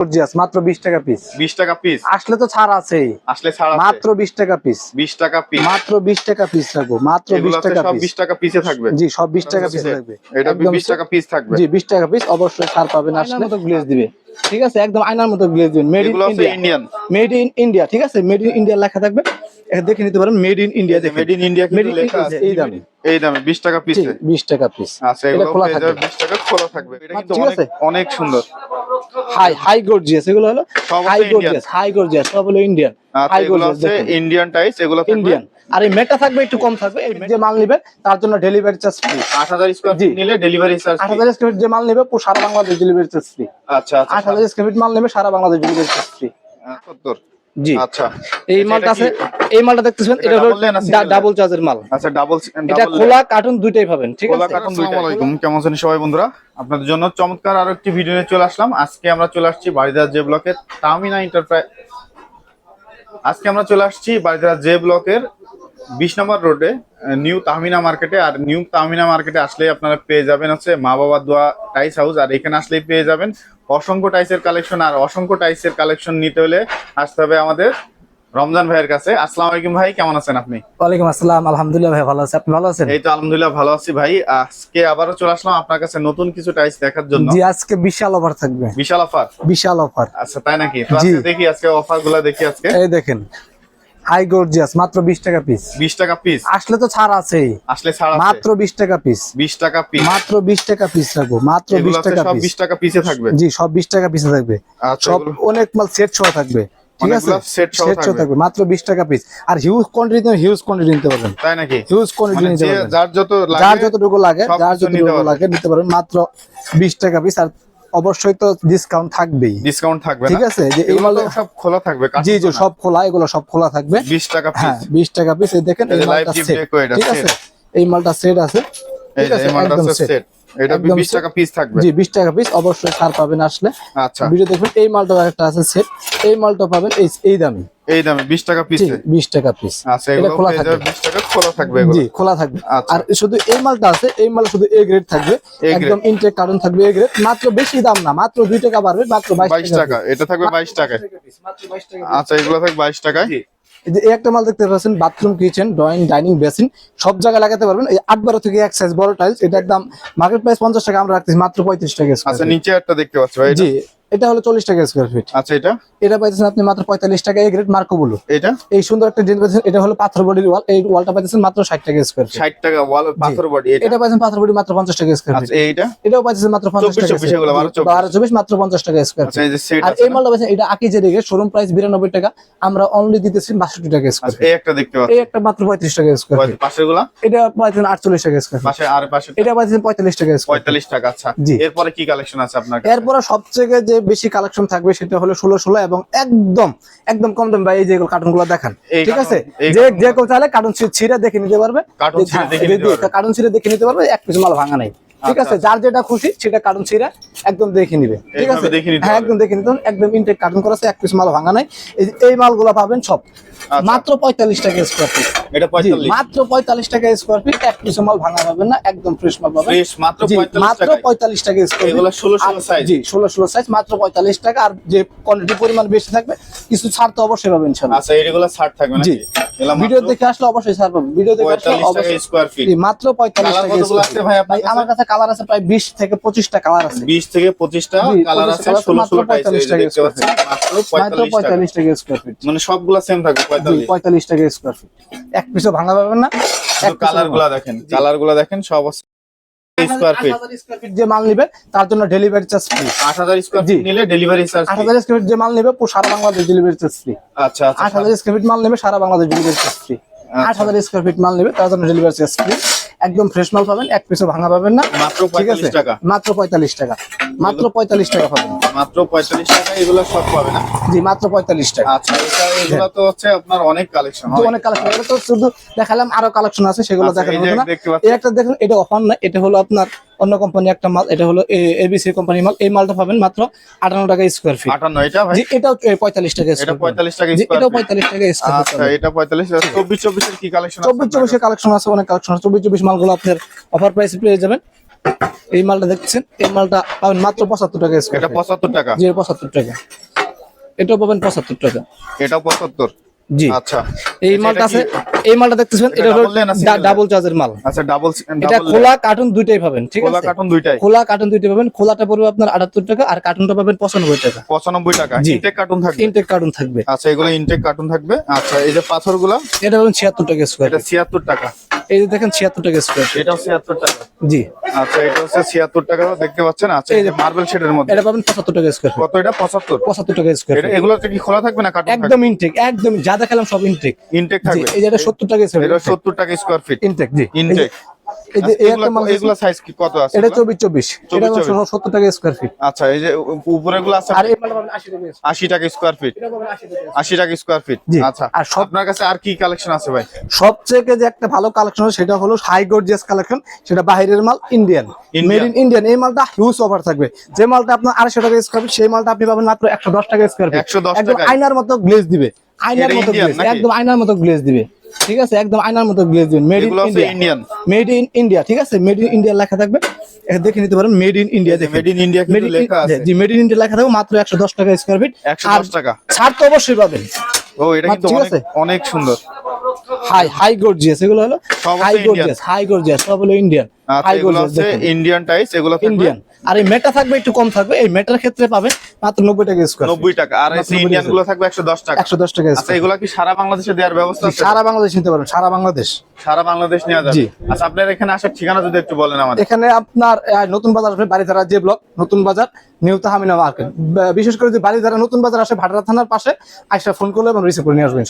Gorgeous মাত্র বিশ টাকা পিস বিশ টাকা পিস আসলে তো ছাড় আছে আসলে ছাড় মাত্র বিশ টাকা পিস বিশ টাকা পিস মাত্র বিশ টাকা পিস রাখব মাত্র এগুলো বিশ হচ্ছে টাকা পিস বিশ টাকা পিসে থাকবে জি সব বিশ টাকা পিস থাকবে এটা একদম বিশ টাকা পিস থাকবে জি বিশ টাকা পিস অবশ্যই ছাড় পাবেন আসলে মতো গ্লেজ দিবে ঠিক আছে একদম আয়নার মতো গ্লেজ দিবেন made in India made in India ঠিক আছে মেড ইন ইন্ডিয়া লেখা থাকবে এটা দেখে নিতে পারেন মেড ইন ইন্ডিয়া দেখে মেড ইন ইন্ডিয়া মেড কিন্তু লেখা আছে এই দামে এই দামে বিশ টাকা জি পিসে বিশ টাকা পিস আচ্ছা এগুলো টাকা খোলা থাকবে এটা কিন্তু অনেক অনেক সুন্দর হাই হাই গর্জিয়াস এগুলো হলো হাই গর্জিয়াস হাই গর্জিয়াস সব হলো Indian high gorgeous Indian tiles এগুলো ইন্ডিয়ান আর এই মেটা থাকবে একটু কম থাকবে। এই যে মাল নেবে তার জন্য ডেলিভারি চার্জ ফ্রি আট হাজার ফিট। নিলে ডেলিভারি চার্জ আট হাজার ফিট যে মাল নেবে পুরো সারা বাংলাদেশ ডেলিভারি চার্জ ফ্রি আচ্ছা আচ্ছা আট হাজার ফিট মাল নেবে সারা বাংলাদেশ ডেলিভারি চার্জ ফ্রি সত্তর। জি। আচ্ছা। এই মালটা আছে এই মালটা দেখতেছেন এটা হলো? ডাবল চার্জের মাল? আচ্ছা ডাবল এটা খোলা কার্টুন দুইটাই পাবেন ঠিক খোলা আছে? কার্টুন দুইটা আলাইকুম কেমন আছেন সবাই বন্ধুরা? আপনাদের জন্য চমৎকার আরও একটি ভিডিও নিয়ে চলে আসলাম। আজকে আমরা চলে আসছি বাড়িদার জে ব্লকের তামিনা এন্টারপ্রাইজ আজকে আমরা চলে আসছি বাড়িদার জে ব্লকের বিশ নম্বর রোডে নিউ তাহমিনা মার্কেটে আর নিউ তাহমিনা মার্কেটে আসলেই আপনারা পেয়ে যাবেন হচ্ছে মা বাবার দোয়া টাইস হাউস আর এখানে আসলেই পেয়ে যাবেন অসংখ্য টাইসের কালেকশন আর অসংখ্য টাইসের কালেকশন নিতে হলে আসতে হবে আমাদের রমজান ভাইয়ের কাছে। আসসালামু আলাইকুম ভাই কেমন আছেন আপনি? ওয়ালাইকুম আসসালাম আলহামদুলিল্লাহ ভাই ভালো আছে। আপনি ভালো আছেন? এই তো আলহামদুলিল্লাহ ভালো আছি ভাই। আজকে আবারও চলে আসলাম আপনার কাছে নতুন কিছু টাইস দেখার জন্য। জি আজকে বিশাল অফার থাকবে। বিশাল অফার? বিশাল অফার। আচ্ছা তাই নাকি? তো আজকে দেখি আজকে অফারগুলা দেখি আজকে। এই দেখেন হাই গর্জিয়াস মাত্র বিশ টাকা পিস বিশ টাকা পিস আসলে তো ছাড় আছে। আসলে ছাড় আছে। মাত্র বিশ টাকা পিস বিশ টাকা পিস মাত্র বিশ টাকা পিস রাখব মাত্র এগুলো বিশ হচ্ছে টাকা সব পিস বিশ টাকা পিসে থাকবে। জি সব বিশ টাকা পিসে থাকবে। আচ্ছা সব অনেক মাল সেট সহ থাকবে। ঠিক আছে? সেট সহ থাকবে। মাত্র বিশ টাকা পিস আর হিউজ কোয়ান্টিটি হিউজ কোয়ান্টিটি নিতে পারবেন। তাই নাকি? হিউজ কোয়ান্টিটি মানে নিতে পারবেন। যার যত লাগে যার যতটুকু লাগে সব যার যতটুকু লাগে নিতে পারবেন। মাত্র বিশ টাকা পিস আর অবশ্যই তো ডিসকাউন্ট থাকবেই। ডিসকাউন্ট থাকবে ঠিক আছে? যে এই এগুলো মাল সব খোলা থাকবে জি জি সব খোলা এগুলো সব খোলা থাকবে। বিশ টাকা পিস হ্যাঁ পিস বিশ টাকা পিস এই দেখেন এই মালটা সেট ঠিক আছে? এই মালটা সেট আছে। এই মালটা সেট সেট এটা একদম বিশ set। টাকা পিস থাকবে। জি বিশ টাকা পিস অবশ্যই ছাড় পাবেন আসলে। আচ্ছা। ভিডিও দেখবেন এই মালটা একটা আছে সেট এই মালটা পাবেন এই এই দামে এই দামে বিশ টাকা জি পিসে বিশ টাকা পিস আচ্ছা এগুলো খোলা থাকবে। যাবে বিশ টাকা খোলা থাকবে এগুলো। জি খোলা থাকবে। আচ্ছা। আর শুধু এই মালটা আছে এই মাল শুধু এ গ্রেড থাকবে। একদম ইনটেক কার্টন থাকবে এ গ্রেড মাত্র বেশি দাম না মাত্র দুই টাকা বাড়বে মাত্র বাইশ বাইশ টাকা এটা থাকবে বাইশ টাকায়। মাত্র বাইশ টাকা আচ্ছা এগুলো থাকবে বাইশ টাকায়? এই যে একটা মাল দেখতে পাচ্ছেন bathroom kitchen drawing dining basin সব জায়গায় লাগাতে পারবেন। এই আট বারো থেকে এক সাইজ বড় টাইলস এটা একদম মার্কেট প্রাইস পঞ্চাশ টাকা আমরা রাখতেছি মাত্র পঁয়ত্রিশ টাকা আচ্ছা নিচে একটা দেখতে পাচ্ছি জি এটা হলো চল্লিশ টাকা স্কোয়ার ফিট আচ্ছা এটা? এটা পাইতেছেন আপনি মাত্র পঁয়তাল্লিশ টাকা এই গ্রেড মার্কো বলু এটা? এই সুন্দর একটা ডিজাইন পাইতেছেন এটা হলো পাথর বডির ওয়াল এই ওয়ালটা পাইতেছেন মাত্র ষাট টাকা স্কোয়ার ফিট ষাট টাকা ওয়াল পাথর বডি এটা? এটা পাইছেন পাথর বডি মাত্র পঞ্চাশ টাকা স্কোয়ার ফিট আচ্ছা এইটা? এটাও পাইতেছেন মাত্র পঞ্চাশ টাকা 24 এগুলো, বারো, চব্বিশ। মাত্র পঞ্চাশ টাকা স্কোয়ার আচ্ছা ফিট এই যে সেট আর এই মালটা পাইছেন এটা আকিজে রেগে শোরুম প্রাইস বিরানব্বই টাকা আমরা অনলি দিতেছি বাষট্টি টাকা স্কোয়ার আচ্ছা, এই একটা দেখতে পাচ্ছি। এই একটা মাত্র পঁয়ত্রিশ টাকা স্কোয়ার ফিট পাশেরগুলা? এটা পাইছেন আটচল্লিশ টাকা স্কোয়ার ফিট পাশে আর পাশে এটা পাইছেন পঁয়তাল্লিশ টাকা স্কোয়ার পঁয়তাল্লিশ টাকা আচ্ছা। জি। এরপরে কি কালেকশন আছে আপনার এরপরে সবথেকে যে বেশি কালেকশন থাকবে সেটা হলো ষোলো ষোলো এবং একদম একদম কম দাম। ভাই এই যে কার্টুনগুলো দেখান ঠিক আছে? যে যে কেউ চাইলে কার্টুন ছিঁড়ে দেখে নিতে পারবে। Cartoon ছিঁড়ে দেখে নিতে পারবে। কার্টুন ছিঁড়ে দেখে নিতে পারবে এক পিস মাল ভাঙা নাই। ঠিক আচ্ছা, আছে যার যেটা খুশি সেটা কার্টুন ছিঁড়ে একদম দেখে নিবে। ঠিক আছে? হ্যাঁ একদম দেখে নিতে একদম ইনটেক কার্টুন করা আছে এক পিস মাল ভাঙা নাই। এই মালগুলো পাবেন সব। আচ্ছা। মাত্র পঁয়তাল্লিশ টাকা স্কোয়ার ফিট মাত্র পঁয়তাল্লিশ টাকা স্কোয়ার ফিট এক পিস মাল ভাঙা পাবেন না একদম ফ্রেশ মাল পাবেন। মাত্র পঁয়তাল্লিশ টাকা স্কোয়ার এগুলো 16 16 size? জি ষোলো ষোলো সাইজ মাত্র পঁয়তাল্লিশ টাকা। আর যে কোয়ান্টিটি পরিমাণ বেশি থাকবে কিছু ছাড় তো অবশ্যই পাবেন ইনশাল্লাহ। আচ্ছা এইগুলো ষাট থাকবে জি। ভিডিও দেখে আসলে অবশ্যই ছাড় ভিডিও দেখে আসলে অবশ্যই স্কোয়ার ফিট মাত্র পঁয়তাল্লিশ Colour টাকা কতগুলো আছে ভাই আপনার আমার কাছে? কালার আছে প্রায় বিশ থেকে পঁচিশটা কালার আছে। বিশ থেকে পঁচিশটা জি, কালার আছে colour আছে, মাত্র ষোলো টাইস 45 টাকা দেখতে পাচ্ছেন মাত্র মাত্র পঁয়তাল্লিশ টাকা। স্কোয়ার ফিট মানে সবগুলা সেম থাকবে জি পঁয়তাল্লিশ। পঁয়তাল্লিশ টাকা স্কোয়ার ফিট এক পিসও ভাঙা পাবেন না কালারগুলা দেখেন কালারগুলা দেখেন সব স্কোয়ার ফিট যে মাল নিবে তার জন্য ডেলিভারি চার্জ ফ্রি আট হাজার স্কোয়ার জি। ফিট নিলে ডেলিভারি চার্জ আট হাজার ফিট যে মাল নেবে পুরো সারা বাংলাদেশ ডেলিভারি চার্জ ফ্রি আচ্ছা আচ্ছা হাজার স্কোয়ার ফিট মাল নেবে সারা বাংলাদেশ ডেলিভারি চার্জ ফ্রি আট হাজার স্কোয়ার ফিট মাল নেবে তার জন্য ডেলিভারি চার্জ ফ্রি একদম ফ্রেশ মাল পাবেন এক পিসও ভাঙা পাবেন না। মাত্র ঠিক আছে? পঁয়তাল্লিশ টাকা। মাত্র পঁয়তাল্লিশ টাকা। মাত্র পঁয়তাল্লিশ টাকা পাবেন। মাত্র পঁয়তাল্লিশ টাকা এগুলো সব পাবেন না জি মাত্র পঁয়তাল্লিশ টাকা। আচ্ছা এগুলো তো হচ্ছে আপনার অনেক কালেকশন অনেক কালেকশন এটা তো শুধু দেখালাম আরও কালেকশন আছে সেগুলো আচ্ছা, হলো না একটা দেখুন এটা অফার না এটা হলো আপনার অন্য কোম্পানি একটা মাল এটা হলো এবিসি কোম্পানি মাল। এই মালটা পাবেন মাত্র আটান্ন টাকা স্কোয়ার ফিট আটান্ন এটা ভাই? এটাও পঁয়তাল্লিশ টাকা এটা। পঁয়তাল্লিশ টাকা এটাও। পঁয়তাল্লিশ টাকা স্কোয়ার আচ্ছা এটা পঁয়তাল্লিশ চব্বিশ চব্বিশের কি কালেকশন চব্বিশ চব্বিশের কালেকশন আছে অনেক কালেকশন আছে। চব্বিশ চব্বিশ মালগুলো আপনার অফার প্রাইসে পেয়ে যাবেন। এই মালটা দেখছেন এই মালটা পাবেন মাত্র পঁচাত্তর টাকা স্কোয়ার এটা পঁচাত্তর টাকা? জি পঁচাত্তর টাকা। এটাও পাবেন পঁচাত্তর টাকা। এটাও পঁচাত্তর? জি। আচ্ছা। এই মালটা আছে এই মালটা দেখতেছেন এটা হলো? ডাবল চার্জের মাল। আচ্ছা ডাবল এটা খোলা কার্টুন দুইটাই পাবেন ঠিক খোলা আছে? কার্টন দুইটাই। খোলা কার্টুন দুইটাই পাবেন খোলাটা পড়বে আপনার আটাত্তর টাকা আর কার্টুনটা পাবেন পঁচানব্বই টাকা। পঁচানব্বই টাকা। জি। ইনটেক কার্টুন থাকবে? ইনটেক কার্টুন থাকবে। আচ্ছা এগুলো ইনটেক কার্টুন থাকবে? আচ্ছা এই যে পাথরগুলো? এটা পাবেন ছিয়াত্তর টাকা স্কয়ার এটা ছিয়াত্তর টাকা। এই যে দেখেন ছিয়াত্তর টাকা স্কোয়ার এটাও ছিয়াত্তর টাকা। জি। আচ্ছা এটা হচ্ছে ছিয়াত্তর টাকা দেখতে পাচ্ছেন? আচ্ছা এই যে মার্বেল শেডের মধ্যে। এটা পাবেন পঁচাত্তর টাকা স্কোয়ার কত এটা? পঁচাত্তর? পঁচাত্তর টাকা স্কোয়ার এটা এগুলোতে কি খোলা থাকবে না কাটা একদম ইনটেক একদম যা দেখালাম সব ইনটেক ইনটেক থাকবে। এই যে এটা সত্তর টাকা স্কোয়ার এটা সত্তর টাকা স্কোয়ার ফিট ইনটেক জি। ইনটেক এই যে এই একটা মাল এগুলো এগুলো সাইজ কি? কত আছে এটা এগুলো? চব্বিশ চব্বিশ এটা 24, 24 টাকা স্কোয়ার ফিট আচ্ছা এই যে উপরে আছে আর এই মালটা টাকা square আশি টাকা স্কোয়ার ফিট feet। এটা পাবেন 80 টাকা আশি ফিট আচ্ছা আর আপনার কাছে আর কি কালেকশন আছে ভাই? সবচেয়ে যে একটা ভালো কালেকশন সেটা হলো হাই গর্জিয়াস কালেকশন সেটা বাইরের মাল ইন্ডিয়ান মেড ইন ইন্ডিয়ান এই মালটা হিউজ অফার থাকবে। যে মালটা আপনার আড়াইশো টাকা স্কোয়ার ফিট সেই মালটা আপনি পাবেন মাত্র একশো দশ টাকা স্কোয়ার ফিট 110 আয়নার মতো গ্লেজ দিবে। আয়নার মতো গ্লেজ একদম আয়নার মতো গ্লেজ দিবে। ঠিক আছে? একদম আয়নার মতো গ্লেজ দিবেন made in India made in India ঠিক আছে? মেড ইন ইন্ডিয়া লেখা থাকবে। এটা দেখে নিতে পারেন made in India made in India made কিন্তু লেখা আছে। জি মেড ইন ইন্ডিয়া লেখা থাকবে মাত্র একশো দশ টাকা স্কোয়ার ফিট 110 টাকা। ছাড় তো অবশ্যই পাবেন। ও এটা কিন্তু অনেক অনেক সুন্দর। হাই হাই গর্জিয়াস এগুলো হলো হাই গর্জিয়াস হাই গর্জিয়াস সব হলো Indian high gorgeous Indian tiles এগুলো ইন্ডিয়ান আর এই মেটা থাকবে একটু কম থাকবে। এই মেটার ক্ষেত্রে পাবেন মাত্র নব্বই টাকা স্কোয়ার নব্বই টাকা। আর এই ইন্ডিয়ানগুলো থাকবে একশো দশ টাকা। একশো দশ টাকা আচ্ছা এগুলো কি সারা বাংলাদেশে দেওয়ার ব্যবস্থা আছে? সারা বাংলাদেশ নিতে পারবেন সারা বাংলাদেশ। সারা বাংলাদেশ নেওয়া যাবে। আচ্ছা আপনার এখানে আসার ঠিকানা যদি একটু বলেন আমাদের। এখানে আপনার নতুন বাজার আসবে বাড়িধারা যে ব্লক নতুন বাজার নিউ তাহামিনা মার্কেট। বিশেষ করে যে বাড়িধারা নতুন বাজার আসে ভাটারা থানার পাশে আইসা ফোন করলে এবং রিসিভ করে নিয়ে আসবেন